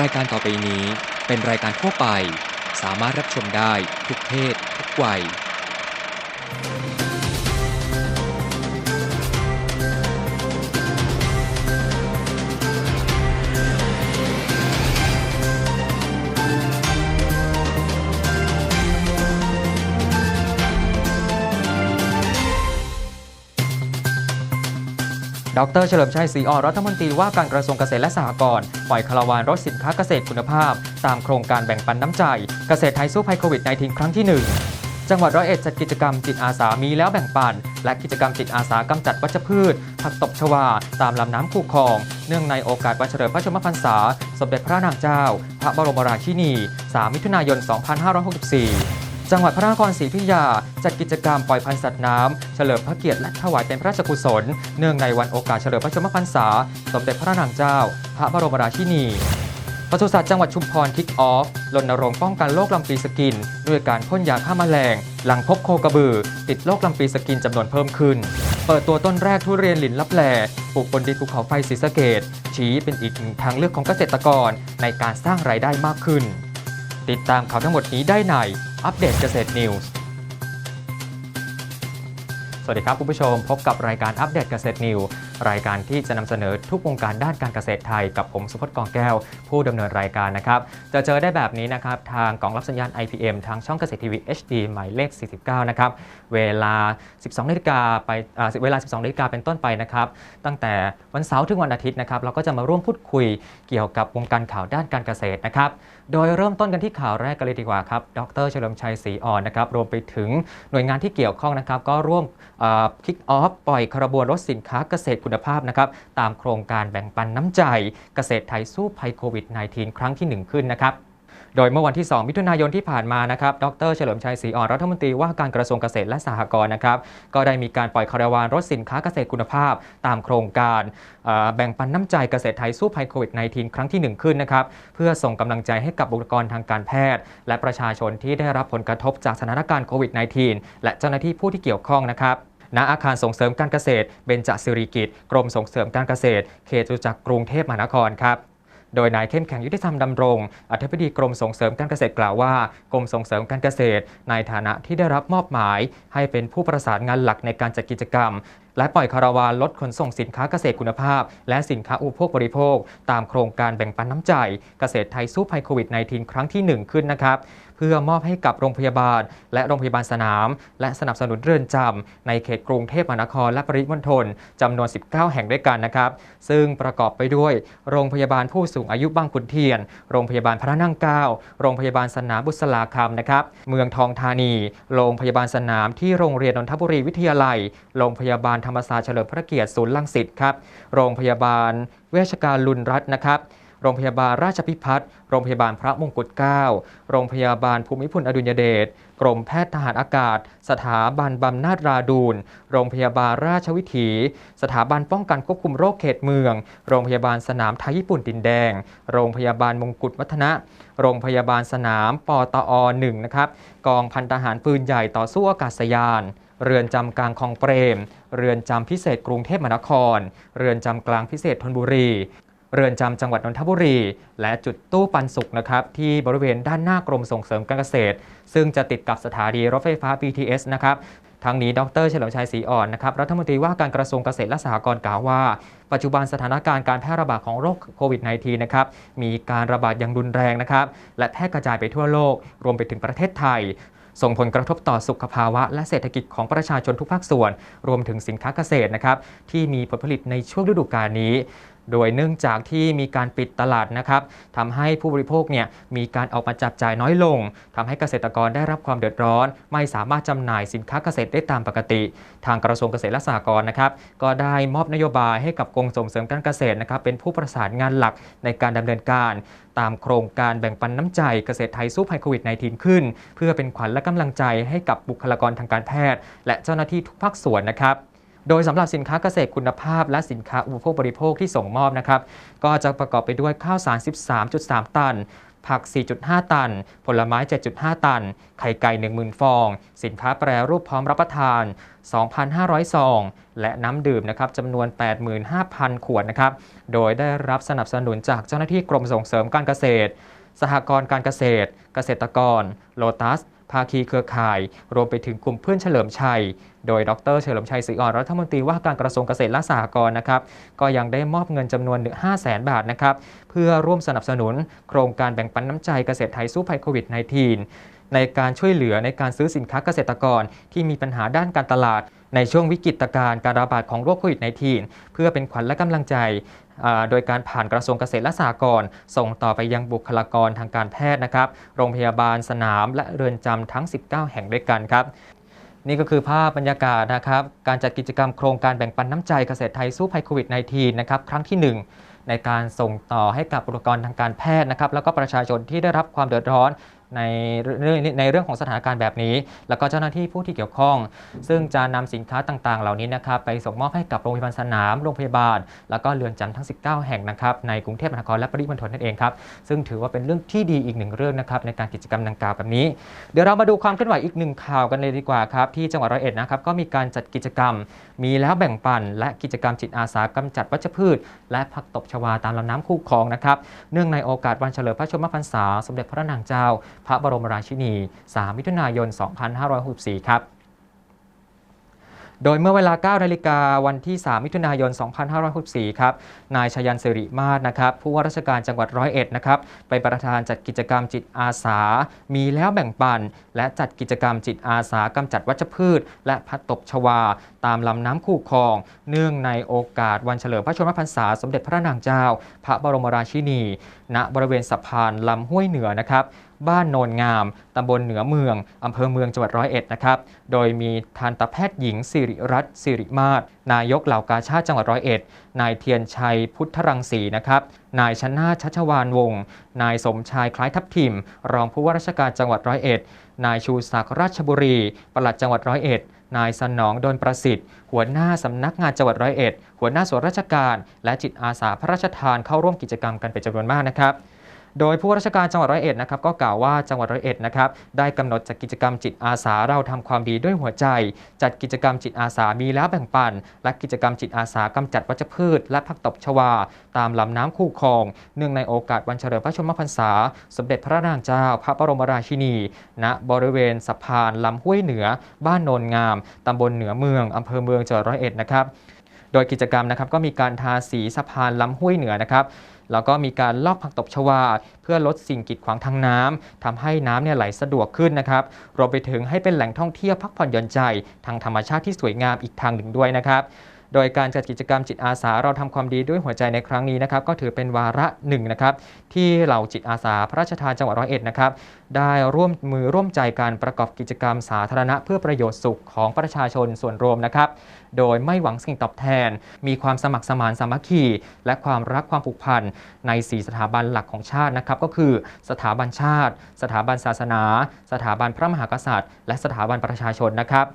รายการต่อไปนี้เป็นรายการทั่วไป สามารถรับชมได้ทุกเพศ ทุกวัย ดรเฉลิมชัยศรีอ่อนรัฐมนตรีว่าการกระทรวงเกษตรและสหกรณ์ปล่อยคาราวานรถสินค้าเกษตรคุณภาพ ตามโครงการแบ่งปันน้ำใจ เกษตรไทยสู้ภัยโควิด -19 ครั้งที่ 1 จังหวัดร้อยเอ็ดจัดกิจกรรมจิตอาสามีแล้วแบ่งปัน และกิจกรรมจิตอาสากำจัดวัชพืช ผักตบชวา ตามลำน้ำคูคลอง เนื่องในโอกาสวันเฉลิมพระชนมพรรษา สมเด็จพระนางเจ้า พระบรมราชินี 3 มิถุนายน 2564 จังหวัดพระนครศรีอยุธยาจัดกิจกรรมปล่อยพันธุ์สัตว์น้ำเฉลิมพระเกียรติและถวายเป็นพระราชกุศล เนื่องในวันโอกาสเฉลิมพระชนมพรรษา สมเด็จพระนางเจ้า พระบรมราชินีปศุสัตว์จังหวัดชุมพรคิกออฟรณรงค์ป้องกันโรคลำปีสกิน ด้วยการพ่นยาฆ่าแมลง หลังพบโคกระบือ ติดโรคลำปีสกินจำนวนเพิ่มขึ้น เปิดตัวต้นแรกทุเรียนหลินลับแลปลูกบนดินภูเขาไฟศรีสะเกดชี้เป็นอีกหนึ่งทางเลือกของเกษตรกรในการสร้างรายได้มากขึ้น ติดตามข่าวทั้งหมดนี้ได้ใน อัปเดตเกษตรนิวส์ สวัสดีครับคุณผู้ชม พบกับรายการอัปเดตเกษตรนิวส์รายการที่จะนำเสนอทุกวงการด้านการเกษตรไทยกับผมสุพจน์กองแก้ว ผู้ดำเนินรายการนะครับ จะเจอได้แบบนี้นะครับ ทางกล่องรับสัญญาณ IPM ทางช่องเกษตรทีวี HD หมายเลข 49 นะครับ เวลา 12นาฬิกาไปอ่าเวลา 12นาฬิกาเป็นต้นไปนะครับ ตั้งแต่วันเสาร์ถึงวันอาทิตย์นะครับ เราก็จะมาร่วมพูดคุยเกี่ยวกับวงการข่าวด้านการเกษตรนะครับ โดยเริ่มต้นกันที่ข่าวแรกกันเลยดีกว่าครับ ดรเฉลิมชัยศรีอ่อนนะครับ รวมไปถึงหน่วยงานที่เกี่ยวข้องนะครับ ก็ร่วมคิกออฟปล่อยคาราบวนรถสินค้าเกษตรคุณภาพนะครับ ตามโครงการแบ่งปันน้ำใจ เกษตรไทยสู้ภัยโควิด -19 ครั้งที่ 1 ขึ้นนะครับ โดยเมื่อวันที่ 2 มิถุนายนที่ผ่านมานะครับ ดรเฉลิมชัยศรีอ่อนรัฐมนตรีว่าการกระทรวงเกษตรและสหกรณ์นะครับ ก็ได้มีการปล่อยคาราวานรถสินค้าเกษตรคุณภาพ ตามโครงการแบ่งปันน้ำใจเกษตรไทยสู้ภัยโควิด -19 ครั้งที่ 1 ขึ้นนะครับ เพื่อส่งกำลังใจให้กับบุคลากรทางการแพทย์ และประชาชนที่ได้รับผลกระทบจากสถานการณ์โควิด -19 และเจ้าหน้าที่ผู้ที่เกี่ยวข้องนะครับณอาคารส่งเสริมการเกษตร เบญจสิริกิตกรมส่งเสริมการเกษตร เขตจตุจักรกรุงเทพมหานครครับ โดยนายเข้มแข็งยุติธรรมดำรงอธิบดีกรมส่งเสริมการเกษตรกล่าวว่ากรมส่งเสริมการเกษตร ในฐานะที่ได้รับมอบหมาย ให้เป็นผู้ประสานงานหลักในการจัดกิจกรรม และปล่อยคาราวานลดขนส่งสินค้าเกษตรคุณภาพ และสินค้าอุปโภคบริโภค ตามโครงการแบ่งปันน้ำใจ เกษตรไทยสู้ภัยโควิด -19 ครั้งที่ 1 ขึ้นนะครับเพื่อมอบให้กับโรงพยาบาล และโรงพยาบาลสนาม และสนับสนุนเรือนจำในเขตกรุงเทพมหานครและปริมณฑลจำนวน 19 แห่งด้วยกันนะครับ ซึ่งประกอบไปด้วย โรงพยาบาลผู้สูงอายุบางขุนเทียน โรงพยาบาลพระนั่งเก้าโรงพยาบาลสนามบุษราคำนะครับ เมืองทองธานี โรงพยาบาลสนามที่โรงเรียนนนทบุรีวิทยาลัย โรงพยาบาลธรรมศาสตร์เฉลิมพระเกียรติศูนย์ลังสิตครับ โรงพยาบาลเวชการลุนรัตน์นะครับ โรงพยาบาลราชพิพัฒน์ โรงพยาบาลพระมงกุฎเกล้า โรงพยาบาลภูมิพลอดุลยเดช กรมแพทย์ทหารอากาศ สถาบันบำนาจราดูน โรงพยาบาลราชวิถี สถาบันป้องกันควบคุมโรคเขตเมือง โรงพยาบาลสนามไทยญี่ปุ่นดินแดง โรงพยาบาลมงกุฎวัฒนะ โรงพยาบาลสนามปตอ1นะครับ กองพันทหารปืนใหญ่ต่อสู้อากาศยาน เรือนจำกลางคลองเปรม เรือนจำพิเศษกรุงเทพมหานคร เรือนจำกลางพิเศษธนบุรี เรือนจำจังหวัดนนทบุรี และจุดตู้ปันสุกนะครับที่บริเวณด้านหน้ากรมส่งเสริมการเกษตร ซึ่งจะติดกับสถานีรถไฟฟ้า BTS นะครับทางนี้ดรเฉลิมชัยศรีอ่อนนะครับรัฐมนตรีว่าการกระทรวงเกษตรและสหกรณ์กล่าวว่า ปัจจุบันสถานการณ์การแพร่ระบาดของโรคโควิด -19 นะครับมีการระบาดอย่างรุนแรงนะครับและแพร่กระจายไปทั่วโลก รวมไปถึงประเทศไทย ส่งผลกระทบต่อสุขภาวะ และเศรษฐกิจของประชาชนทุกภาคส่วน รวมถึงสินค้าเกษตรนะครับที่มีผลผลิตในช่วงฤดูกาลนี้ โดยเนื่องจากที่มีการปิดตลาดนะครับทำให้ผู้บริโภคเนี่ยมีการออกมาจับจ่ายน้อยลงทำให้เกษตรกรได้รับความเดือดร้อน ไม่สามารถจำหน่ายสินค้าเกษตรได้ตามปกติ ทางกระทรวงเกษตรและสหกรณ์นะครับก็ได้มอบนโยบายให้กับกรมส่งเสริมการเกษตรนะครับเป็นผู้ประสานงานหลักในการดำเนินการ ตามโครงการแบ่งปันน้ำใจเกษตรไทยสู้ภัยโควิด -19 ขึ้น เพื่อเป็นขวัญและกำลังใจให้กับบุคลากรทางการแพทย์ และเจ้าหน้าที่ทุกภาคส่วนนะครับ โดยสำหรับสินค้าเกษตรคุณภาพ และสินค้าอุปโภคบริโภคที่ส่งมอบนะครับก็จะประกอบไปด้วยข้าวสาร 13.3 ตัน ผัก 4.5 ตัน ผลไม้ 7.5 ตัน ไข่ไก่ 10,000 ฟอง สินค้าแปรรูปพร้อมรับประทาน 2,500 ซอง และน้ำดื่มนะครับจำนวน 85,000 ขวดนะครับ โดยได้รับสนับสนุนจากเจ้าหน้าที่กรมส่งเสริมการเกษตร สหกรณ์การเกษตร เกษตรกร โลตัส ภาคีเครือข่าย รวมไปถึงกลุ่มเพื่อนเฉลิมชัย โดยดรเฉลิมชัยศรีอ่อนรัฐมนตรีว่าการกระทรวงเกษตรและสหกรณ์นะครับ ก็ยังได้มอบเงินจำนวน5 0 0แสนบาทนะครับ เพื่อร่วมสนับสนุน โครงการแบ่งปันน้ำใจเกษตรไทยสู้ภัยโควิด -19 ในการช่วยเหลือในการซื้อสินค้าเกษตรกรที่มีปัญหาด้านการตลาดในช่วงวิกฤตการการระบาดของโรคโควิด -19 เพื่อเป็นขวัญและกำลังใจอ่า โดยการผ่านกระทรวงเกษตรและสหกรณ์ส่งต่อไปยังบุคลากรทางการแพทย์นะครับ โรงพยาบาลสนามและเรือนจำทั้ง 19 แห่งด้วยกันครับนี่ก็คือภาพบรรยากาศนะครับ การจัดกิจกรรมโครงการแบ่งปันน้ำใจเกษตรไทยสู้ภัยโควิด -19 นะครับครั้งที่ 1 ในการส่งต่อให้กับบุคลากรทางการแพทย์นะครับแล้วก็ประชาชนที่ได้รับความเดือดร้อน ในเรื่องในเรื่องของสถานการณ์แบบนี้ แล้วก็เจ้าหน้าที่ผู้ที่เกี่ยวข้อง ซึ่งจะนำสินค้าต่างๆ เหล่านี้นะครับไปส่งมอบให้กับโรงพยาบาลสนามโรงพยาบาล แล้วก็เรือนจำทั้ง 19 แห่งนะครับในกรุงเทพมหานครและปริมณฑลนั่นเองครับซึ่งถือว่าเป็นเรื่องที่ดีอีกหนึ่งเรื่องนะครับในการกิจกรรมดังกล่าวแบบนี้ เดี๋ยวเรามาดูความเคลื่อนไหวอีกหนึ่งข่าวกันเลยดีกว่าครับที่จังหวัดร้อยเอ็ดนะครับก็มีการจัดกิจกรรม มีแล้วแบ่งปัน และกิจกรรมจิตอาสากำจัดวัชพืช และผักตบชวาตามลำน้ำคู่คลองนะครับเนื่องในโอกาสวันเฉลิมพระชนมพรรษาสมเด็จพระนางเจ้าพระบรมราชินี 3 มิถุนายน 2564 ครับโดยเมื่อเวลา 9 นาฬิกาวันที่ 3 มิถุนายน 2564 ครับ นายชยันสิริมาศนะครับ ผู้ว่าราชการจังหวัดร้อยเอ็ดนะครับไปประธานจัดกิจกรรมจิตอาสา มีแล้วแบ่งปัน และจัดกิจกรรมจิตอาสากำจัดวัชพืช และพัดตบชวา ตามลำน้ำคู่คลอง เนื่องในโอกาสวันเฉลิมพระชนมพรรษาสมเด็จพระนางเจ้า พระบรมราชินี ณ บริเวณสะพานลำห้วยเหนือนะครับ บ้านโนนงาม ตำบลเหนือเมือง อำเภอเมืองจังหวัดร้อยเอ็ดนะครับ โดยมีทันตแพทย์หญิงสิริรัตน์สิริมาศนายกเหล่ากาชาติจังหวัดร้อยเอ็ด นายเทียนชัยพุทธรังสีนะครับ นายชนาชัชวานวงศ์ นายสมชายคล้ายทับทิม รองผู้ว่าราชการจังหวัดร้อยเอ็ด นายชูศักดิ์ราชบุรี ปลัดจังหวัดร้อยเอ็ดนายสนองดนประสิทธิ์ หัวหน้าสำนักงานจังหวัดร้อยเอ็ด หัวหน้าส่วนราชการ และจิตอาสาพระราชทานเข้าร่วมกิจกรรมกันเป็นจำนวนมากนะครับ โดยผู้ว่าราชการจังหวัดร้อยเอ็ดนะครับก็กล่าวว่าจังหวัดร้อยเอ็ดนะครับได้กำหนดจัดกิจกรรมจิตอาสาเราทำความดีด้วยหัวใจ จัดกิจกรรมจิตอาสามีแล้วแบ่งปัน และกิจกรรมจิตอาสากำจัดวัชพืช และผักตบชวา ตามลำน้ำคู่คลอง เนื่องในโอกาสวันเฉลิมพระชนมพรรษา สมเด็จพระนางเจ้า พระบรมราชินีณบริเวณสะพานลำห้วยเหนือ บ้านโนนงามตำบลเหนือเมืองอำเภอเมืองจังหวัดร้อยเอ็ดนะครับโดยกิจกรรมนะครับก็มีการทาสีสะพานลำห้วยเหนือนะครับ แล้วก็มีการลอกผักตบชวา เพื่อลดสิ่งกีดขวางทางน้ำทำให้น้ำเนี่ยไหลสะดวกขึ้นนะครับรวมไปถึงให้เป็นแหล่งท่องเที่ยวพักผ่อนหย่อนใจ ทางธรรมชาติที่สวยงามอีกทางหนึ่งด้วยนะครับ โดยการจัดกิจกรรมจิตอาสาเราทำความดีด้วยหัวใจในครั้งนี้นะครับก็ถือเป็นวาระหนึ่งนะครับที่เหล่าจิตอาสาพระราชทานจังหวัดร้อยเอ็ดนะครับได้ร่วมมือร่วมใจการประกอบกิจกรรมสาธารณะ เพื่อประโยชน์สุขของประชาชนส่วนรวมนะครับ โดยไม่หวังสิ่งตอบแทน มีความสมัครสมานสามัคคี และความรักความผูกพันใน 4 สถาบันหลักของชาตินะครับก็คือ สถาบันชาติ สถาบันศาสนา สถาบันพระมหากษัตริย์ และสถาบันประชาชนนะครับ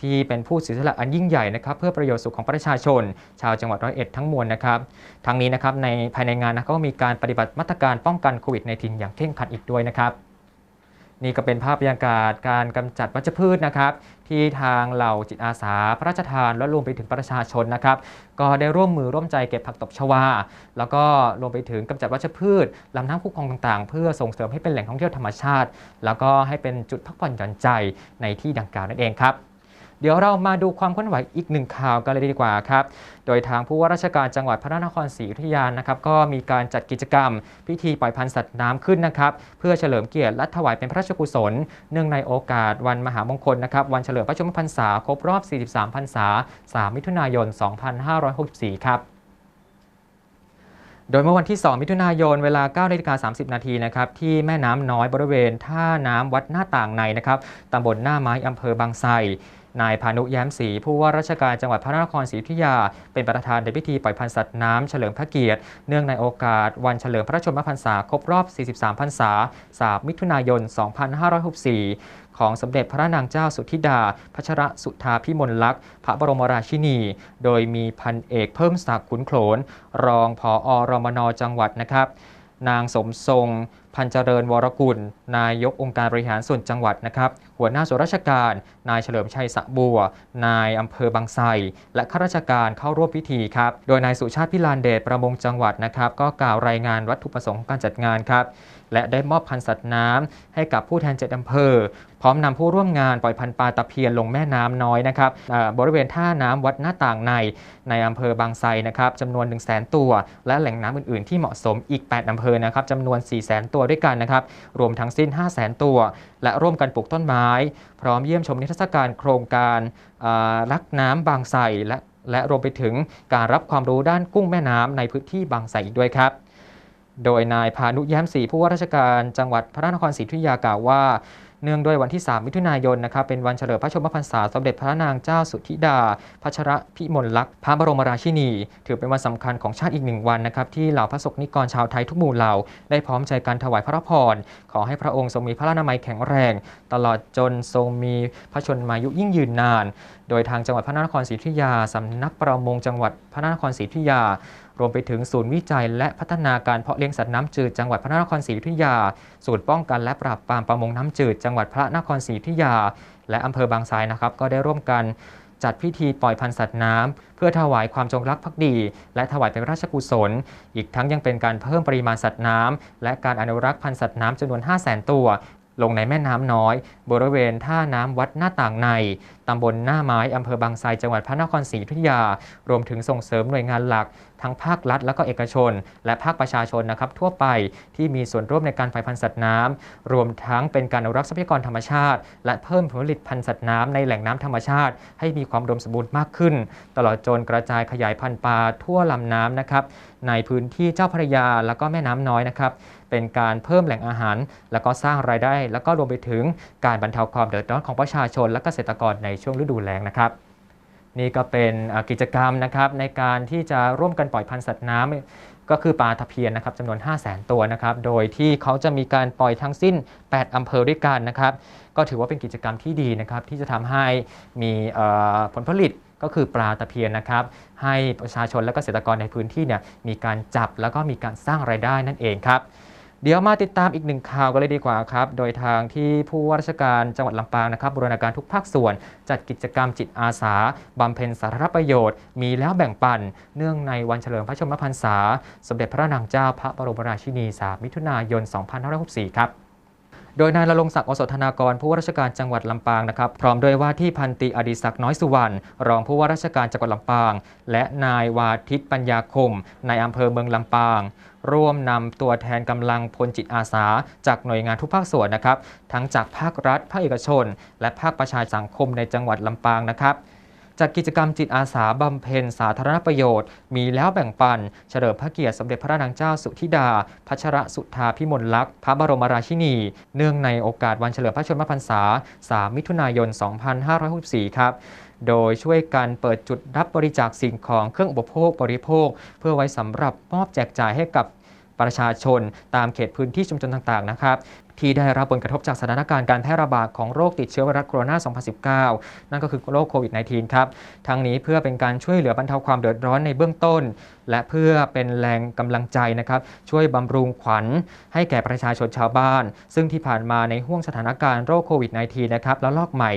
ที่เป็นผู้เสียสละอันยิ่งใหญ่นะครับเพื่อประโยชน์สุขของประชาชน ชาวจังหวัดร้อยเอ็ดทั้งมวลนะครับทั้งนี้นะครับในภายในงานนะก็มีการปฏิบัติมาตรการป้องกันโควิด -19 อย่างเคร่งครัดอีกด้วยนะครับนี่ก็เป็นภาพบรรยากาศการกำจัดวัชพืชนะครับ ที่ทางเหล่าจิตอาสา พระราชทานและรวมไปถึงประชาชนนะครับ ก็ได้ร่วมมือร่วมใจเก็บผักตบชวา แล้วก็รวมไปถึงกำจัดวัชพืชลำน้ำคู่คลองต่างๆ เพื่อส่งเสริมให้เป็นแหล่งท่องเที่ยวธรรมชาติ แล้วก็ให้เป็นจุดพักผ่อนหย่อนใจในที่ดังกล่าวนั่นเองครับ เดี๋ยวเรามาดูความเคลื่อนไหวอีกหนึ่งข่าวกันเลยดีกว่าครับ โดยทางผู้ว่าราชการจังหวัดพระนครศรีอยุธยานะครับก็มีการจัดกิจกรรม พิธีปล่อยพันธุ์สัตว์น้ำขึ้นนะครับ เพื่อเฉลิมเกียรติและถวายเป็นพระราชกุศล เนื่องในโอกาสวันมหามงคลนะครับวันเฉลิมพระชนมพรรษาครบรอบ 43 พรรษา 3 มิถุนายน 2564 ครับโดยเมื่อวันที่ 2 มิถุนายน เวลา9นาฬิกา30 นาทีนะครับ ที่แม่น้ำน้อยบริเวณท่าน้ำวัดหน้าต่างในนะครับตำบลหน้าไม้อำเภอบางไทร นายพานุแย้มศรีผู้ว่าราชการจังหวัดพระนครศรีอยุธยา เป็นประธานในพิธีปล่อยพันธุ์สัตว์น้ำเฉลิมพระเกียรติ เนื่องในโอกาสวันเฉลิมพระชนมพรรษาครบรอบ 43 พรรษา 3 มิถุนายน 2564 ของสมเด็จพระนางเจ้าสุธิดา พัชรสุธาพิมลลักษณ์ พระบรมราชินี โดยมีพันเอกเพิ่มศักดิ์ขุนโขลนรองผอรมนจังหวัดนะครับนางสมทรง พันเจริญวรกุล นายกองค์การบริหารส่วนจังหวัดนะครับหัวหน้าส่วนราชการ นายเฉลิมชัยสะบัว นายอำเภอบางไทรและข้าราชการเข้าร่วมพิธีครับ โดยนายสุชาติพิลานเดชประมงจังหวัดนะครับ ก็กล่าวรายงานวัตถุประสงค์ของการจัดงานครับ และได้มอบพันธุ์สัตว์น้ำให้กับผู้แทนเจ็ดอำเภอ พร้อมนำผู้ร่วมงานปล่อยพันธุ์ปลาตะเพียนลงแม่น้ำน้อยนะครับบริเวณท่าน้ำวัดหน้าต่างในในอำเภอบางไทรนะครับจำนวน 1 0 0 0 0แตัว และแหล่งน้ำอื่นๆ ที่เหมาะสมอีก 8อำเภอนะครับจำนวน 4 0 0 0 0 0 ตัวด้วยกันนะครับรวมทั้งสิ้น 5 0 0 0 0 0 ตัว และร่วมกันปลูกต้นไม้พร้อมเยี่ยมชมนิทรรศการโครงการรักน้ำบางไทรและและรวมไปถึงการรับความรู้ด้านกุ้งแม่น้ำในพื้นที่บางไทรอีกด้วยครับโดยนายพานุแย้มศรีผู้ว่าราชการจังหวัดพระนครศรีอยุธยากล่าวว่า เนื่องด้วยวันที่ 3 มิถุนายนนะครับเป็นวันเฉลิมพระชนมพรรษาสมเด็จพระนางเจ้าสุธิดา พัชรพิมลลักษณ์พระบรมราชินี ถือเป็นวันสำคัญของชาติอีกหนึ่งวันนะครับที่เหล่าพระสกนิกรชาวไทยทุกหมู่เหล่า ได้พร้อมใจกันถวายพระพร ขอให้พระองค์ทรงมีพระนามัยแข็งแรง ตลอดจนทรงมีพระชนมายุยิ่งยืนนาน โดยทางจังหวัดพระนครศรีอยุธยาสำนักประมงจังหวัดพระนครศรีอยุธยา รวมไปถึงศูนย์วิจัย และพัฒนาการเพาะเลี้ยงสัตว์น้ำจืดจังหวัดพระนครศรีอยุธยา ศูนย์ป้องกันและปราบปรามประมงน้ำจืดจังหวัดพระนครศรีอยุธยา และอำเภอบางไทรนะครับ ก็ได้ร่วมกันจัดพิธีปล่อยพันธุ์สัตว์น้ำเพื่อถวายความจงรักภักดี และถวายเป็นราชกุศล อีกทั้งยังเป็นการเพิ่มปริมาณสัตว์น้ำและการอนุรักษ์พันธุ์สัตว์น้ำจำนวน 5 0 0 0 0 0 ตัว ลงในแม่น้ำน้อย บริเวณท่าน้ำวัดหน้าต่างในตำบลหน้าไม้อำเภอบางไทรจังหวัดพระนครศรีอยุธยา รวมถึงส่งเสริมหน่วยงานหลัก ทั้งภาครัฐและก็เอกชน และภาคประชาชนนะครับทั่วไปที่มีส่วนร่วมในการฝ่ายพันธุ์สัตว์น้ำรวมทั้งเป็นการอนุรักษ์ทรัพยากรธรรมชาติ และเพิ่มผลผลิตพันธุ์สัตว์น้ำในแหล่งน้ำธรรมชาติ ให้มีความอุดมสมบูรณ์มากขึ้น ตลอดจนกระจายขยายพันธุ์ปลาทั่วลำน้ำนะครับในพื้นที่เจ้าพระยาแล้วก็แม่น้ำน้อยนะครับ เป็นการเพิ่มแหล่งอาหาร แล้วก็สร้างรายได้ แล้วก็รวมไปถึงการบรรเทาความเดือดร้อนของประชาชน และเกษตรกรในช่วงฤดูแล้งนะครับนี่ก็เป็นกิจกรรมนะครับในการที่จะร่วมกันปล่อยพันธุ์สัตว์น้ำก็คือปลาตะเพียนนะครับจำนวน 5 0 0 0 0 0ตัวนะครับโดยที่เขาจะมีการปล่อยทั้งสิ้น 8อำเภอด้วยกันนะครับก็ถือว่าเป็นกิจกรรมที่ดีนะครับที่จะทำให้มีผลผลิตก็คือปลาตะเพียนนะครับให้ประชาชนและเกษตรกรในพื้นที่เนี่ยมีการจับแล้วก็มีการสร้างรายได้นั่นเองครับ เดี๋ยวมาติดตามอีกหนึ่งข่าวกันเลยดีกว่าครับ โดยทางที่ผู้ว่าราชการจังหวัดลำปางนะครับบูรณาการทุกภาคส่วน จัดกิจกรรมจิตอาสาบำเพ็ญสาธารณประโยชน์ มีแล้วแบ่งปัน เนื่องในวันเฉลิมพระชนมพรรษา สมเด็จพระนางเจ้าพระบรมราชินี 3 มิถุนายน 2564 ครับ โดยนายละลงศักดิ์โอสถธนากรผู้ว่าราชการจังหวัดลำปางนะครับพร้อมด้วยว่าที่พันตีอดิศักดิ์น้อยสุวรรณรองผู้ว่าราชการจังหวัดลำปาง และนายวาทิตปัญญาคมในายอำเภอเมืองลำปาง ร่วมนำตัวแทนกำลังพลจิตอาสา จากหน่วยงานทุกภาคส่วนนะครับ ทั้งจากภาครัฐ ภาคเอกชน และภาคประชาสังคมในจังหวัดลำปางนะครับ จัดกิจกรรมจิตอาสาบำเพ็ญสาธารณประโยชน์ มีแล้วแบ่งปัน เฉลิมพระเกียรติสมเด็จพระนางเจ้าสุธิดา พัชรสุธาพิมลลักษณ์ พระบรมราชินี เนื่องในโอกาสวันเฉลิมพระชนมพรรษา 3 มิถุนายน 2564 ครับโดยช่วยกันเปิดจุดรับบริจาคสิ่งของเครื่องอุปโภคบริโภค เพื่อไว้สำหรับมอบแจกจ่ายให้กับประชาชนตามเขตพื้นที่ชุมชนต่างๆนะครับ ที่ได้รับผลกระทบจากสถานการณ์การแพร่ระบาดของโรคติดเชื้อไวรัสโคโรนา 2019 นั่นก็คือโรคโควิด -19 ครับ ทั้งนี้เพื่อเป็นการช่วยเหลือบรรเทาความเดือดร้อนในเบื้องต้น และเพื่อเป็นแรงกำลังใจนะครับ ช่วยบำรุงขวัญให้แก่ประชาชนชาวบ้าน ซึ่งที่ผ่านมาในห่วงสถานการณ์โรคโควิด -19 นะครับแล้วลอกใหม่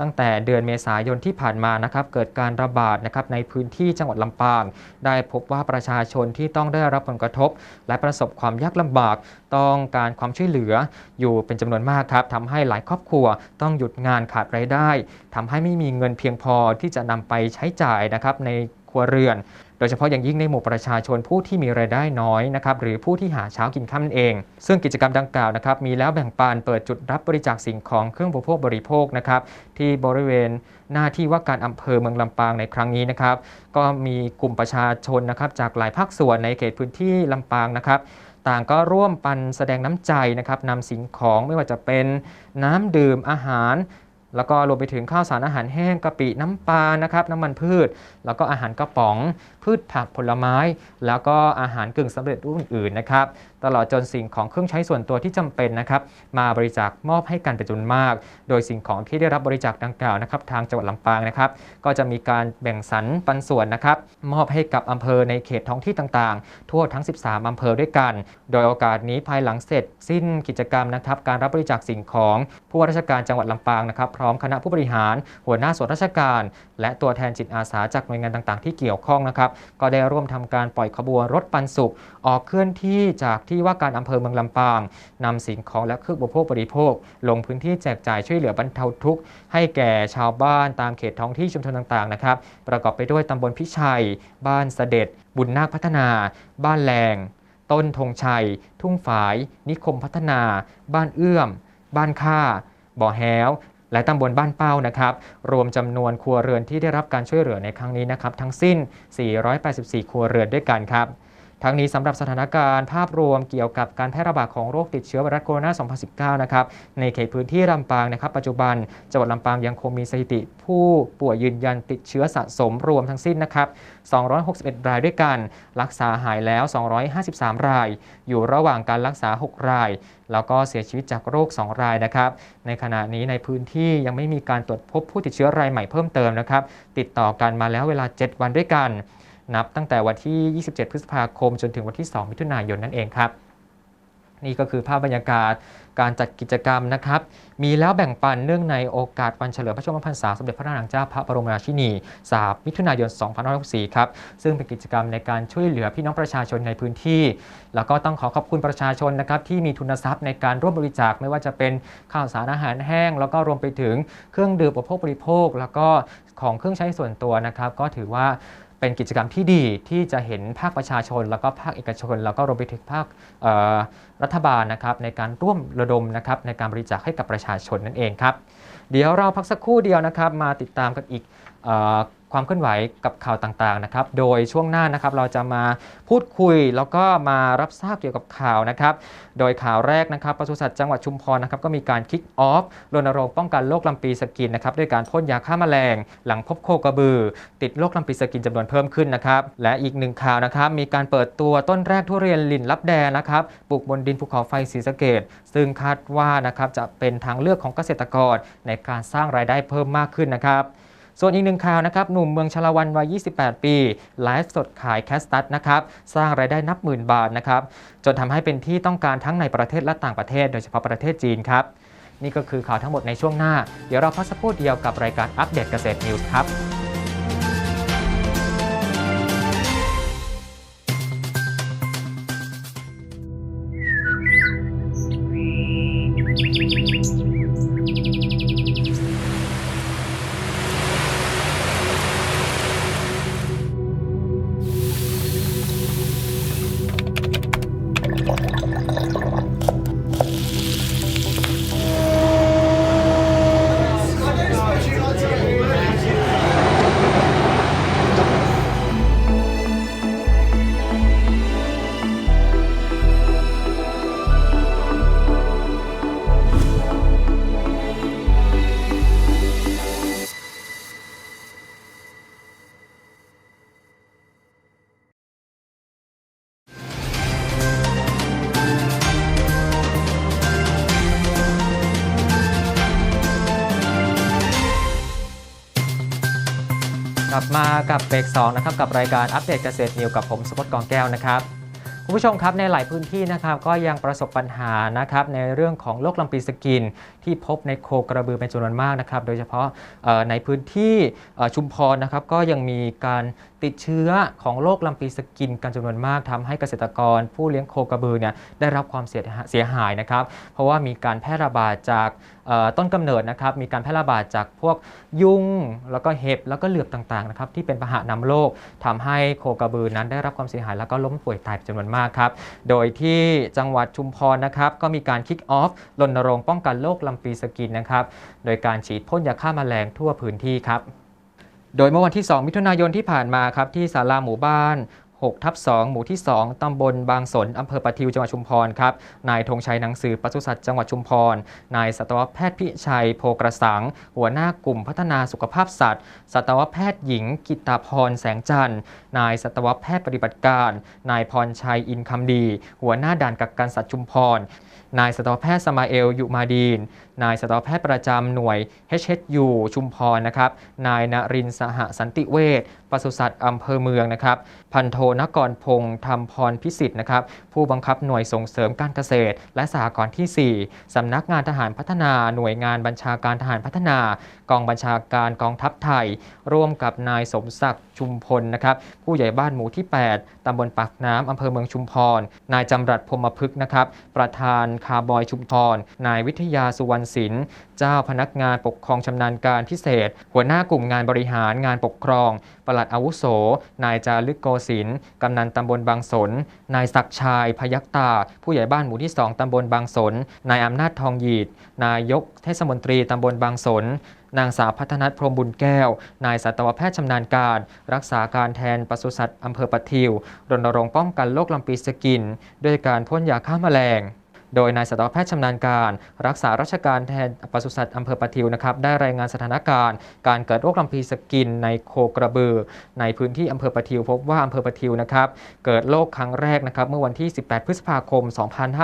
ตั้งแต่เดือนเมษายนที่ผ่านมานะครับเกิดการระบาดนะครับในพื้นที่จังหวัดลำปาง ได้พบว่าประชาชนที่ต้องได้รับผลกระทบ และประสบความยากลำบากต้องการความช่วยเหลืออยู่เป็นจำนวนมากครับทำให้หลายครอบครัวต้องหยุดงานขาดรายได้ทำให้ไม่มีเงินเพียงพอที่จะนำไปใช้จ่ายนะครับในครัวเรือน โดยเฉพาะอย่างยิ่งในหมู่ประชาชนผู้ที่มีรายได้น้อยนะครับหรือผู้ที่หาเช้ากินค่ำนั่นเอง ซึ่งกิจกรรมดังกล่าวนะครับมีแล้วแบ่งปันเปิดจุดรับบริจาคสิ่งของเครื่องบริโภคบริโภคนะครับที่บริเวณหน้าที่ว่าการอำเภอเมืองลำปางในครั้งนี้นะครับก็มีกลุ่มประชาชนนะครับจากหลายภาคส่วนในเขตพื้นที่ลำปางนะครับ ต่างก็ร่วมปันแสดงน้ำใจนะครับนำสิ่งของไม่ว่าจะเป็นน้ำดื่มอาหาร แล้วก็รวมไปถึงข้าวสารอาหารแห้งกะปิน้ำปลานะครับน้ำมันพืช แล้วก็อาหารกระป๋อง พืชผักผลไม้ แล้วก็อาหารกึ่งสำเร็จรูปอื่นๆนะครับ ตลอดจนสิ่งของเครื่องใช้ส่วนตัวที่จำเป็นนะครับ มาบริจาคมอบให้กันเป็นจำนวนมาก โดยสิ่งของที่ได้รับบริจาคดังกล่าวนะครับ ทางจังหวัดลำปางนะครับ ก็จะมีการแบ่งสรรปันส่วนนะครับ มอบให้กับอำเภอในเขตท้องที่ต่างๆ ทั่วทั้ง 13อำเภอด้วยกัน โดยโอกาสนี้ภายหลังเสร็จ สิ้นกิจกรรมนะครับ การรับบริจาคสิ่งของผู้ว่าราชการจังหวัดลำปางนะครับ พร้อมคณะผู้บริหาร หัวหน้าส่วนราชการและตัวแทนจิตอาสาจากหน่วยงานต่างๆ ที่เกี่ยวข้องนะครับ ก็ได้ร่วมทำการปล่อยขบวนรถปันสุข ออกเคลื่อนที่จากที่ว่าการอำเภอเมืองลำปางนำสิ่งของและเครื่องอุปโภคบริโภค ลงพื้นที่แจกจ่ายช่วยเหลือบรรเทาทุกข์ให้แก่ชาวบ้านตามเขตท้องที่ชุมชนต่างๆนะครับ ประกอบไปด้วยตำบลพิชัย บ้านเสด็จ บุญนาคพัฒนา บ้านแรงต้นธงชัย ทุ่งฝาย นิคมพัฒนา บ้านเอื้อม บ้านค่า บ่อแห้ว และตำบลบ้านเป้านะครับ รวมจำนวนครัวเรือนที่ได้รับการช่วยเหลือในครั้งนี้นะครับ ทั้งสิ้น 484 ครัวเรือนด้วยกันครับ ทั้งนี้สำหรับสถานการณ์ภาพรวมเกี่ยวกับการแพร่ระบาดของโรคติดเชื้อไวรัสโคโรนา 2019 นะครับ ในเขตพื้นที่ลำปางนะครับ ปัจจุบันจังหวัดลำปางยังคงมีสถิติ ผู้ป่วยยืนยันติดเชื้อสะสมรวมทั้งสิ้นนะครับ 261 รายด้วยกัน รักษาหายแล้ว 253 ราย อยู่ระหว่างการรักษา 6 ราย แล้วก็เสียชีวิตจากโรค 2 รายนะครับ ในขณะนี้ในพื้นที่ยังไม่มีการตรวจพบผู้ติดเชื้อรายใหม่เพิ่มเติมนะครับ ติดต่อกันมาแล้วเวลา 7 วันด้วยกัน นับตั้งแต่วันที่ 27 พฤษภาคม จนถึงวันที่ 2 มิถุนายนนั่นเองครับ นี่ก็คือภาพบรรยากาศการจัดกิจกรรมนะครับ มีแล้วแบ่งปันเนื่องในโอกาสวันเฉลิมพระชนมพรรษาสมเด็จพระนางเจ้าพระบรมราชินี 3 มิถุนายน 2564 ครับ ซึ่งเป็นกิจกรรมในการช่วยเหลือพี่น้องประชาชนในพื้นที่ แล้วก็ต้องขอขอบคุณประชาชนนะครับที่มีทุนทรัพย์ในการร่วมบริจาคไม่ว่าจะเป็นข้าวสารอาหารแห้ง แล้วก็รวมไปถึงเครื่องดื่มอุปโภคบริโภค แล้วก็ของเครื่องใช้ส่วนตัวนะครับ ก็ถือว่า เป็นกิจกรรมที่ดีที่จะเห็นภาคประชาชน แล้วก็ภาคเอกชน แล้วก็รวมไปถึงภาครัฐบาลนะครับในการร่วมระดมนะครับในการบริจาคให้กับประชาชนนั่นเองครับ เดี๋ยวเราพักสักครู่เดียวนะครับ มาติดตามกันอีกอ ความเคลื่อนไหวกับข่าวต่างๆนะครับ โดยช่วงหน้านะครับเราจะมาพูดคุยแล้วก็มารับทราบเกี่ยวกับข่าวนะครับ โดยข่าวแรกนะครับปศุสัตว์จังหวัดชุมพรนะครับก็มีการคิกออฟรณรงค์ป้องกันโรคลำปีสกินนะครับด้วยการพ่นยาฆ่าแมลง หลังพบโคกระบือ ติดโรคลำปีสกินจำนวนเพิ่มขึ้นนะครับ และอีกหนึ่งข่าวนะครับ มีการเปิดตัวต้นแรกทุเรียนลินลับแดนะครับปลูกบนดินภูเขาไฟศรีสะเกดซึ่งคาดว่านะครับจะเป็นทางเลือกของเกษตรกรในการสร้างรายได้เพิ่มมากขึ้นนะครับ ส่วนอีกหนึ่งข่าวนะครับหนุ่มเมืองชลาวันวัย 28 ปีไลฟ์สดขายแคสตัสนะครับสร้างรายได้นับหมื่นบาทนะครับจนทำให้เป็นที่ต้องการทั้งในประเทศและต่างประเทศ โดยเฉพาะประเทศจีนครับ นี่ก็คือข่าวทั้งหมดในช่วงหน้า เดี๋ยวเราพักสักครู่เดียวกับรายการอัปเดตเกษตรนิวส์ครับ กับเบรก2นะครับกับรายการอัปเดตเกษตรนิวกับผมสุพจน์กองแก้วนะครับคุณผู้ชมครับในหลายพื้นที่นะครับก็ยังประสบปัญหานะครับในเรื่องของโรคลำปีสกิน ที่พบในโคกระบือเป็นจำนวนมากนะครับ โดยเฉพาะในพื้นที่ชุมพรนะครับก็ยังมีการ ติดเชื้อของโรคลำปีสกินกันจำนวนมากทำให้เกษตรกรผู้เลี้ยงโคกระบือเนี่ยได้รับความเสียหายนะครับ เพราะว่ามีการแพร่ระบาดจากต้นกำเนิดนะครับ มีการแพร่ระบาดจากพวกยุง แล้วก็เห็บ แล้วก็เหลือบต่างๆนะครับที่เป็นพาหะนำโรคทำให้โคกระบือนั้นได้รับความเสียหายแล้วก็ล้มป่วยตายเป็นจำนวนมากครับ โดยที่จังหวัดชุมพรนะครับก็มีการคิกออฟรณรงค์ป้องกันโรคลำปีสกินนะครับ โดยการฉีดพ่นยาฆ่าแมลงทั่วพื้นที่ครับ โดยเมื่อวันที่ 2 มิถุนายนที่ผ่านมาครับที่ศาลาหมู่บ้าน6ทับ2หมู่ที่ 2 ตำบลบางสน อำเภอปะทิว จังหวัดชุมพรครับ นายธงชัยหนังสือปศุสัตว์จังหวัดชุมพร นายสัตวแพทย์พิชัย โพกระสัง หัวหน้ากลุ่มพัฒนาสุขภาพสัตว์ สัตวแพทย์หญิง กิตตาพร แสงจันทร์ นายสัตวแพทย์ปฏิบัติการ นายพรชัย อินคำดี หัวหน้าด่านกักกันสัตว์ชุมพร นายสัตวแพทย์สมาเอล ยุมาดีนนายสัตวแพทย์ประจำหน่วย HHU ชุมพรนะครับ นายนรินทร์สหสันติเวชปศุสัตว์อำเภอเมืองนะครับ พันโทนกรพงษ์ธรรมพรพิสิทธิ์นะครับ ผู้บังคับหน่วยส่งเสริมการเกษตร และสหกรณ์ที่ 4 สำนักงานทหารพัฒนา หน่วยงานบัญชาการทหารพัฒนา กองบัญชาการกองทัพไทย ร่วมกับนายสมศักดิ์ชุมพลนะครับ ผู้ใหญ่บ้านหมู่ที่ 8 ตำบลปากน้ำอำเภอเมืองชุมพร นายจำรัดพรมพฤกนะครับ ประธานคาร์บอยชุมพร นายวิทยาสุวรรณศิลป์ เจ้าพนักงานปกครองชำนาญการพิเศษ หัวหน้ากลุ่มงานบริหารงานปกครอง ปลัดอาวุโส นายจารึกโกศิล์กำนันตำบลบางสน นายศักชัยพยักตา ผู้ใหญ่บ้านหมู่ที่ 2 ตำบลบางสน นายอำนาจทองหยีด นายกเทศมนตรีตำบลบางสนนางสาวพัฒนัทพรมบุญแก้ว นายสัตวแพทย์ชำนาญการ รักษาการแทนปศุสัตว์อำเภอปะทิวรณรงค์ป้องกันโรคลำปีสกิน ด้วยการพ่นยาฆ่าแมลง โดยนายสัตวแพทย์ชำนาญการ รักษาราชการแทนปศุสัตว์อำเภอปะทิวนะครับได้รายงานสถานการณ์ การเกิดโรคลำปีสกินในโคกระบือ ในพื้นที่อำเภอปะทิวพบว่าอำเภอปะทิวนะครับเกิดโรคครั้งแรกนะครับเมื่อวันที่ 18 พฤษภาคม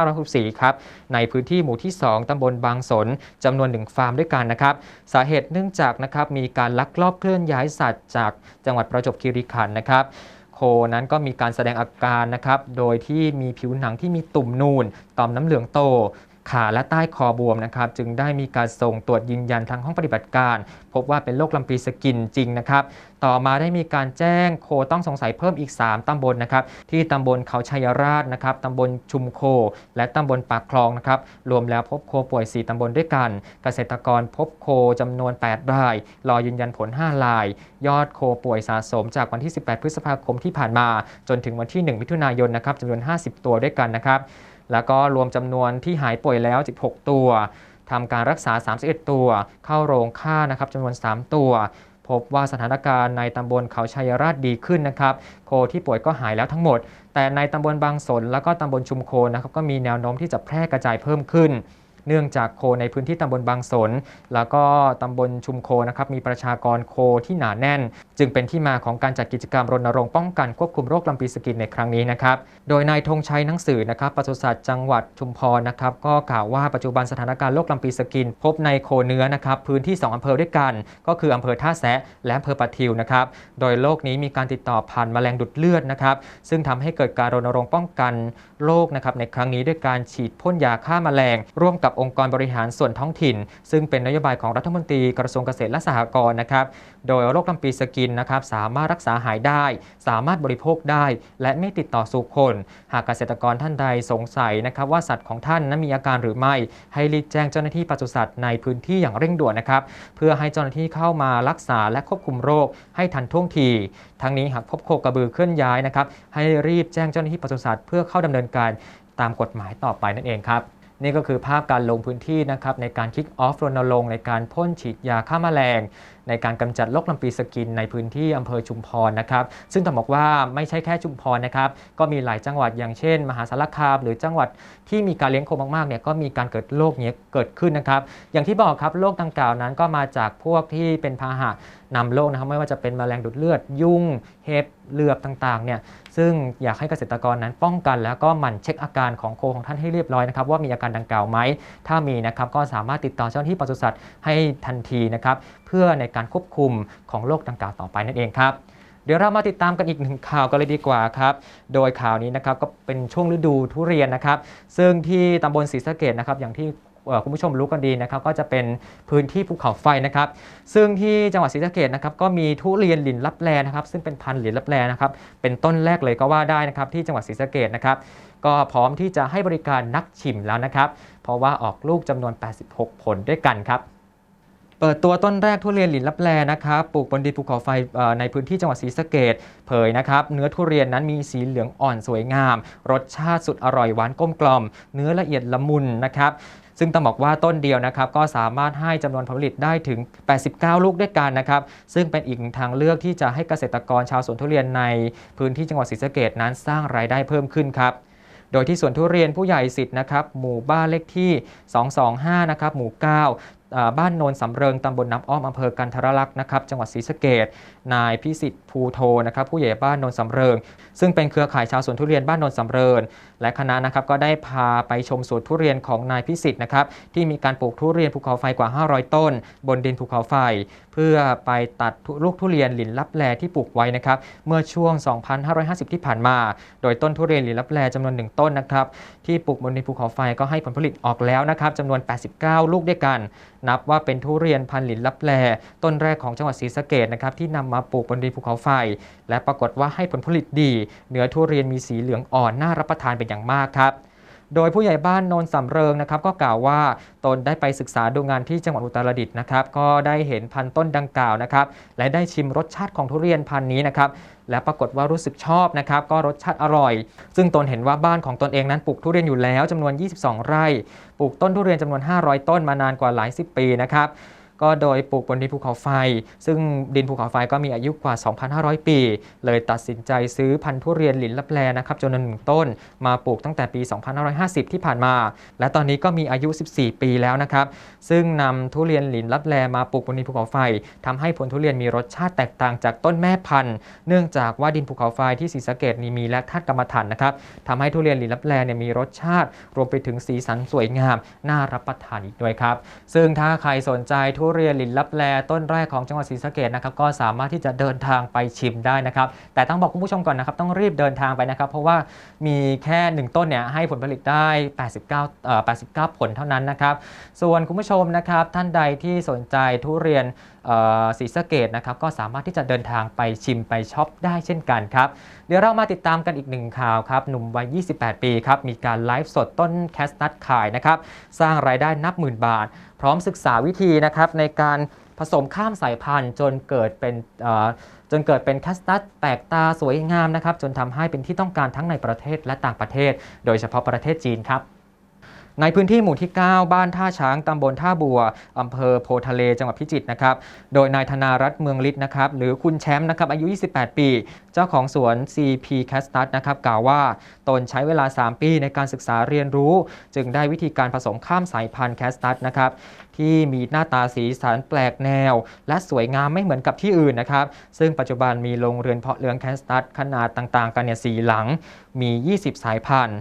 2564ครับในพื้นที่หมู่ที่ 2 ตำบลบางสนจำนวนหนึ่งฟาร์มด้วยกันนะครับสาเหตุเนื่องจากนะครับมีการลักลอบเคลื่อนย้ายสัตว์จากจังหวัดประจวบคีรีขันธ์นะครับ คนั้นก็มีการแสดงอาการนะครับ โดยที่มีผิวหนังที่มีตุ่มนูน ต่อมน้ำเหลืองโต ขาและใต้คอบวมนะครับจึงได้มีการส่งตรวจยืนยันทางห้องปฏิบัติการ พบว่าเป็นโรคลำปีสกินจริงนะครับ ต่อมาได้มีการแจ้งโคต้องสงสัยเพิ่มอีก 3ตำบลนะครับที่ตำบลเขาชัยราชนะครับตำบลชุมโค และตำบลปากคลองนะครับรวมแล้วพบโคป่วย 4ตำบลด้วยกัน เกษตรกรพบโคจำนวน 8 ราย รอยืนยันผล 5 ราย ยอดโคป่วยสะสมจากวันที่ 18 พฤษภาคมที่ผ่านมา จนถึงวันที่ 1 มิถุนายนนะครับจำนวน 50 ตัวด้วยกันนะครับ แล้วก็รวมจำนวนที่หายป่วยแล้ว 16 ตัวทำการรักษา 31 ตัว เข้าโรงฆ่านะครับจำนวน 3 ตัว พบว่าสถานการณ์ในตำบลเขาชัยราชดีขึ้นนะครับ โคที่ป่วยก็หายแล้วทั้งหมด แต่ในตำบลบางสนแล้วก็ตำบลชุมโคนะครับก็มีแนวโน้มที่จะแพร่กระจายเพิ่มขึ้น เนื่องจากโคในพื้นที่ตำบลบางสน แล้วก็ตำบลชุมโคนะครับมีประชากรโคที่หนาแน่น จึงเป็นที่มาของการจัดกิจกรรมรณรงค์ป้องกันควบคุมโรคลำปีสกินในครั้งนี้นะครับ โดยนายธงชัยหนังสือนะครับปศุสัตว์จังหวัดชุมพรนะครับก็กล่าวว่าปัจจุบันสถานการณ์โรคลำปีสกิน พบในโคเนื้อนะครับพื้นที่ 2อำเภอด้วยกัน ก็คืออำเภอท่าแซะและอำเภอปะทิวนะครับโดยโรคนี้มีการติดต่อผ่านแมลงดุดเลือดนะครับซึ่งทำให้เกิดการรณรงค์ป้องกันโรคนะครับในครั้งนี้ด้วยการฉีดพ่นยาฆ่าแมลง ร่วมกับองค์กรบริหารส่วนท้องถิ่น ซึ่งเป็นนโยบายของรัฐมนตรีกระทรวงเกษตรและสหกรณ์นะครับ โดยโรคลำปีสกินนะครับสามารถรักษาหายได้ สามารถบริโภคได้ และไม่ติดต่อสู่คน หากเกษตรกรท่านใดสงสัยนะครับว่าสัตว์ของท่านนั้นมีอาการหรือไม่ ให้รีบแจ้งเจ้าหน้าที่ปศุสัตว์ในพื้นที่อย่างเร่งด่วนนะครับเพื่อให้เจ้าหน้าที่เข้ามารักษาและควบคุมโรคให้ทันท่วงที ทั้งนี้หากพบโคกระบือเคลื่อนย้ายนะครับให้รีบแจ้งเจ้าหน้าที่ปศุสัตว์เพื่อเข้าดำเนินการตามกฎหมายต่อไปนั่นเองครับ นี่ก็คือภาพการลงพื้นที่นะครับในการคิกออฟรณรงค์ในการพ่นฉีดยาฆ่าแมลง ในการกำจัดโรคลำปีสกินในพื้นที่อำเภอชุมพรนะครับ ซึ่งต้องบอกว่าไม่ใช่แค่ชุมพรนะครับ ก็มีหลายจังหวัดอย่างเช่น มหาสารคาม หรือจังหวัดที่มีการเลี้ยงโคมากๆเนี่ยก็มีการเกิดโรคนี้เกิดขึ้นนะครับ อย่างที่บอกครับโรคดังกล่าวนั้นก็มาจากพวกที่เป็นพาหะนำโรคนะครับไม่ว่าจะเป็นแมลงดูดเลือด ยุงเห็บเหลือบต่างๆเนี่ย ซึ่งอยากให้เกษตรกรนั้นป้องกัน แล้วก็หมั่นเช็คอาการของโคของท่านให้เรียบร้อยนะครับว่ามีอาการดังกล่าวไหม ถ้ามีนะครับก็สามารถติดต่อเจ้าหน้าที่ปศุสัตว์ให้ทันทีนะครับเพื่อในการควบคุมของโรคดังกล่าวต่อไปนั่นเองครับเดี๋ยวเรามาติดตามกันอีกหนึ่งข่าวกันเลยดีกว่าครับ โดยข่าวนี้นะครับก็เป็นช่วงฤดูทุเรียนนะครับ ซึ่งที่ตำบลศรีสะเกดนะครับอย่างที่ คุณผู้ชมรู้กันดีนะครับก็จะเป็นพื้นที่ภูเขาไฟนะครับ ซึ่งที่จังหวัดศรีสะเกดนะครับก็มีทุเรียนหลินลับแลนะครับ ซึ่งเป็นพันธุ์หลินลับแลนะครับเป็นต้นแรกเลยก็ว่าได้นะครับที่จังหวัดศรีสะเกดนะครับก็พร้อมที่จะให้บริการนักชิมแล้วนะครับ เพราะว่าออกลูกจำนวน 86 ผลด้วยกันครับเปิดตัวต้นแรกทุเรียนหลินลับแลนะครับปลูกบนดินภูเขาไฟในพื้นที่จังหวัดศรีสะเกดเผยนะครับ เนื้อทุเรียนนั้นมีสีเหลืองอ่อนสวยงาม รสชาติสุดอร่อยหวานกลมกล่อม เนื้อละเอียดละมุนนะครับ ซึ่งต้องบอกว่าต้นเดียวนะครับก็สามารถให้จำนวนผลผลิตได้ถึง 89 ลูกด้วยกันนะครับ ซึ่งเป็นอีกทางเลือกที่จะให้เกษตรกรชาวสวนทุเรียนในพื้นที่จังหวัดศรีสะเกษนั้นสร้างรายได้เพิ่มขึ้นครับโดยที่สวนทุเรียนผู้ใหญ่สิทธิ์นะครับหมู่บ้านเลขที่ 225 นะครับหมู่ 9 บ้านโนนสำเริงตำบลน้ำอ้อมอำเภอกันทรลักษณ์นะครับจังหวัดศรีสะเกษนายพิสิทธิ์ภูโทนะครับผู้ใหญ่บ้านโนนสำเริง ซึ่งเป็นเครือข่ายชาวสวนทุเรียนบ้านโนนสำเริง และคณะนะครับก็ได้พาไปชมสวนทุเรียนของนายพิสิทธิ์นะครับที่มีการปลูกทุเรียนภูเขาไฟกว่า 500 ต้น บนดินภูเขาไฟ เพื่อไปตัดลูกทุเรียนหลินลับแลที่ปลูกไว้นะครับเมื่อช่วง 2550 ที่ผ่านมา โดยต้นทุเรียนหลินลับแลจำนวนหนึ่งต้นนะครับที่ปลูกบนดินภูเขาไฟก็ให้ผลผลิตออกแล้วนะครับจำนวน 89 ลูกด้วยกัน นับว่าเป็นทุเรียนพันหลินลับแลต้นแรกของจังหวัดศรีสะเกษนะครับที่นำมาปลูกบนดินภูเขาไฟ และปรากฏว่าให้ผลผลิตดีเนื้อทุเรียนมีสีเหลืองอ่อนน่ารับประทานเป็นอย่างมากครับโดยผู้ใหญ่บ้านโนนสำเริงนะครับก็กล่าวว่าตนได้ไปศึกษาดูงานที่จังหวัดอุตรดิตถ์นะครับก็ได้เห็นพันธุ์ต้นดังกล่าวนะครับและได้ชิมรสชาติของทุเรียนพันธุ์นี้นะครับและปรากฏว่ารู้สึกชอบนะครับก็รสชาติอร่อย ซึ่งตนเห็นว่าบ้านของตนเองนั้นปลูกทุเรียนอยู่แล้วจำนวน 22 ไร่ ปลูกต้นทุเรียนจำนวน 500 ต้นมานานกว่าหลายสิบปีนะครับ ก็โดยปลูกบนดินภูเขาไฟ ซึ่งดินภูเขาไฟก็มีอายุกว่า 2,500 ปี เลยตัดสินใจซื้อพันธุ์ทุเรียนหลินลับแลนะครับจำนวนหนึ่งต้น มาปลูกตั้งแต่ปี 2550 ที่ผ่านมา และตอนนี้ก็มีอายุ 14 ปีแล้วนะครับ ซึ่งนำทุเรียนหลินลับแลมาปลูกบนดินภูเขาไฟทำให้ผลทุเรียนมีรสชาติแตกต่างจากต้นแม่พันธุ์ เนื่องจากว่าดินภูเขาไฟที่ศรีสะเกดนี้มีแร่ธาตุกรรมฐานนะครับทำให้ทุเรียนหลินลับแลเนี่ยมีรสชาติ รวมไปถึงสีสันสวยงาม น่ารับประทานอีกด้วยครับ ซึ่งถ้าใครสนใจทุเรียนหลินลับแลต้นแรกของจังหวัดศรีสะเกดนะครับก็สามารถที่จะเดินทางไปชิมได้นะครับ แต่ต้องบอกคุณผู้ชมก่อนนะครับ ต้องรีบเดินทางไปนะครับ เพราะว่ามีแค่ 1 ต้นเนี่ยให้ผลผลิตได้ 89เอ่อ89 ผลเท่านั้นนะครับ ส่วนคุณผู้ชมนะครับท่านใดที่สนใจทุเรียนศรีสะเกดนะครับก็สามารถที่จะเดินทางไปชิมไปช็อปได้เช่นกันครับเดี๋ยวเรามาติดตามกันอีกหนึ่งข่าวครับหนุ่มวัย 28 ปีครับมีการไลฟ์สดต้นแคสตัดขายนะครับสร้างรายได้นับหมื่นบาท พร้อมศึกษาวิธีนะครับในการผสมข้ามสายพันธุ์จนเกิดเป็นจนเกิดเป็นแคสตัดแปลกตาสวยงามนะครับจนทำให้เป็นที่ต้องการทั้งในประเทศและต่างประเทศ โดยเฉพาะประเทศจีนครับ ในพื้นที่หมู่ที่ 9 บ้านท่าช้างตำบลท่าบัวอำเภอโพทะเลจังหวัดพิจิตรนะครับ โดยนายธนารัตน์เมืองฤทธิ์นะครับ หรือคุณแชมป์นะครับอายุ 28 ปี เจ้าของสวน CP c a s t u d นะครับกล่าวว่าตนใช้เวลา 3 ปีในการศึกษาเรียนรู้ จึงได้วิธีการผสมข้ามสายพันธุ์ c a s t u d นะครับที่มีหน้าตาสีสันแปลกแนว และสวยงามไม่เหมือนกับที่อื่นนะครับ ซึ่งปัจจุบันมีโรงเรือนเพาะเลี้ยงแคสตัดขนาดต่างๆ กันเนี่ยสีหลังมี 20 สายพันธุ์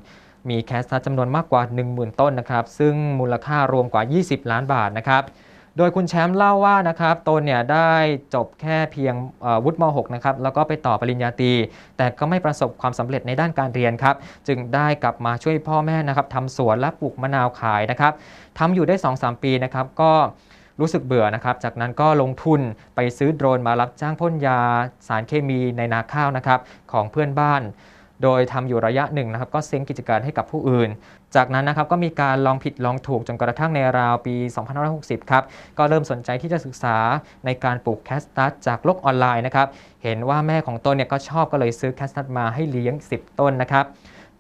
มีแคสตัดจำนวนมากกว่า 10,000 ต้นนะครับ ซึ่งมูลค่ารวมกว่า 20 ล้านบาทนะครับ โดยคุณแชมป์เล่าว่านะครับตนเนี่ยได้จบแค่เพียงวุฒิม .6 นะครับ แล้วก็ไปต่อปริญญาตรี แต่ก็ไม่ประสบความสำเร็จในด้านการเรียนครับ จึงได้กลับมาช่วยพ่อแม่นะครับทำสวนและปลูกมะนาวขายนะครับทำอยู่ได้ 2-3 ปีนะครับ ก็รู้สึกเบื่อนะครับ จากนั้นก็ลงทุนไปซื้อโดรนมารับจ้างพ่นยาสารเคมีในนาข้าวนะครับของเพื่อนบ้าน โดยทำอยู่ระยะหนึ่งนะครับก็เซ้งกิจการให้กับผู้อื่น จากนั้นนะครับก็มีการลองผิดลองถูกจนกระทั่งในราวปี 2560 ครับ ก็เริ่มสนใจที่จะศึกษาในการปลูกแคสตัสจากโลกออนไลน์นะครับ เห็นว่าแม่ของตนเนี่ยก็ชอบก็เลยซื้อแคสตัสมาให้เลี้ยง 10 ต้นนะครับ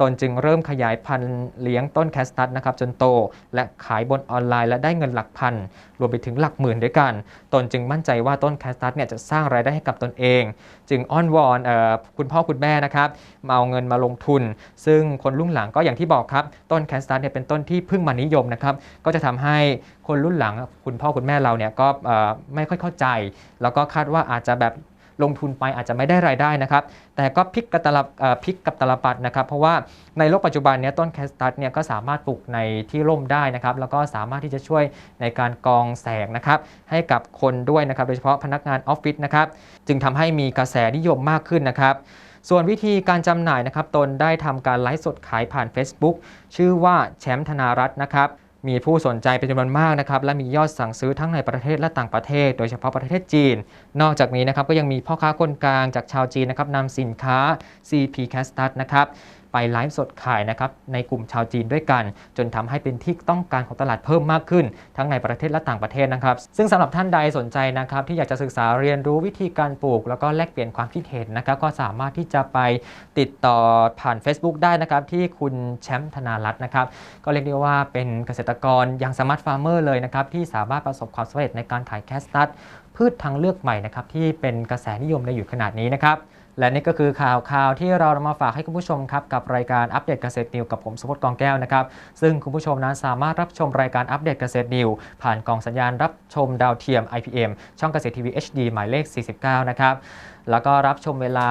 ตนจึงเริ่มขยายพันธุ์เลี้ยงต้นแคสตัสนะครับจนโต และขายบนออนไลน์และได้เงินหลักพันรวมไปถึงหลักหมื่นด้วยกัน ตนจึงมั่นใจว่าต้นแคสตัสเนี่ยจะสร้างรายได้ให้กับตนเอง จึงอ้อนวอนออคุณพ่อคุณแม่นะครับมาเอาเงินมาลงทุน ซึ่งคนรุ่นหลังก็อย่างที่บอกครับ ต้นแคสตัสเนี่ยเป็นต้นที่เพิ่งมานิยมนะครับก็จะทำให้คนรุ่นหลังคุณพ่อคุณแม่เราเนี่ยก็ไม่ค่อยเข้าใจ แล้วก็คาดว่าอาจจะแบบ ลงทุนไปอาจจะไม่ได้รายได้นะครับ แต่ก็พลิกกับตลบพลิกกับตลปัดนะครับ เพราะว่าในโลกปัจจุบันนี้ต้นแคสตัสเนี่ยก็สามารถปลูกในที่ร่มได้นะครับ แล้วก็สามารถที่จะช่วยในการกองแสงนะครับให้กับคนด้วยนะครับ โดยเฉพาะพนักงานออฟฟิศนะครับ จึงทำให้มีกระแสนิยมมากขึ้นนะครับส่วนวิธีการจำหน่ายนะครับ ตนได้ทำการไลฟ์สดขายผ่าน Facebook ชื่อว่าแชมป์ธนารัตน์นะครับ มีผู้สนใจเป็นจำนวนมากนะครับและมียอดสั่งซื้อทั้งในประเทศและต่างประเทศ โดยเฉพาะประเทศจีน นอกจากนี้นะครับก็ยังมีพ่อค้าคนกลางจากชาวจีนนะครับนำสินค้า CP c a s t u d นะครับ ไปไลฟ์สดขายนะครับในกลุ่มชาวจีนด้วยกัน จนทำให้เป็นที่ต้องการของตลาดเพิ่มมากขึ้น ทั้งในประเทศและต่างประเทศนะครับ ซึ่งสำหรับท่านใดสนใจนะครับที่อยากจะศึกษาเรียนรู้วิธีการปลูก แล้วก็แลกเปลี่ยนความคิดเห็นนะครับก็สามารถที่จะไปติดต่อผ่าน Facebook ได้นะครับที่คุณแชมป์ธนารัตน์นะครับก็เรียกได้ว่าเป็นเกษตรกรย่างสมาร์ทฟาร์มเมอร์เลยนะครับที่สามารถประสบความสำเร็จในการขายแคสตัสพืชทางเลือกใหม่นะครับที่เป็นกระแสนิยมในอยู่ขนาดนี้นะครับ และนี่ก็คือข่าวข่าวที่เรานำมาฝากให้คุณผู้ชมครับกับรายการอัปเดตเกษตรนิวกับผมสุพจน์กองแก้วนะครับซึ่งคุณผู้ชมนั้นสามารถรับชมรายการอัปเดตเกษตรนิวผ่านกล่องสัญญาณรับชมดาวเทียม IPM ช่องเกษตรทีวี HD หมายเลข 49 นะครับแล้วก็รับชมเวลา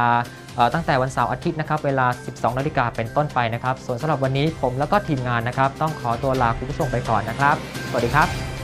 ตั้งแต่วันเสาร์อาทิตย์นะครับเวลา 12 นาฬิกาเป็นต้นไปนะครับส่วนสำหรับวันนี้ผมแล้วก็ทีมงานนะครับต้องขอตัวลาคุณผู้ชมไปก่อนนะครับ สวัสดีครับ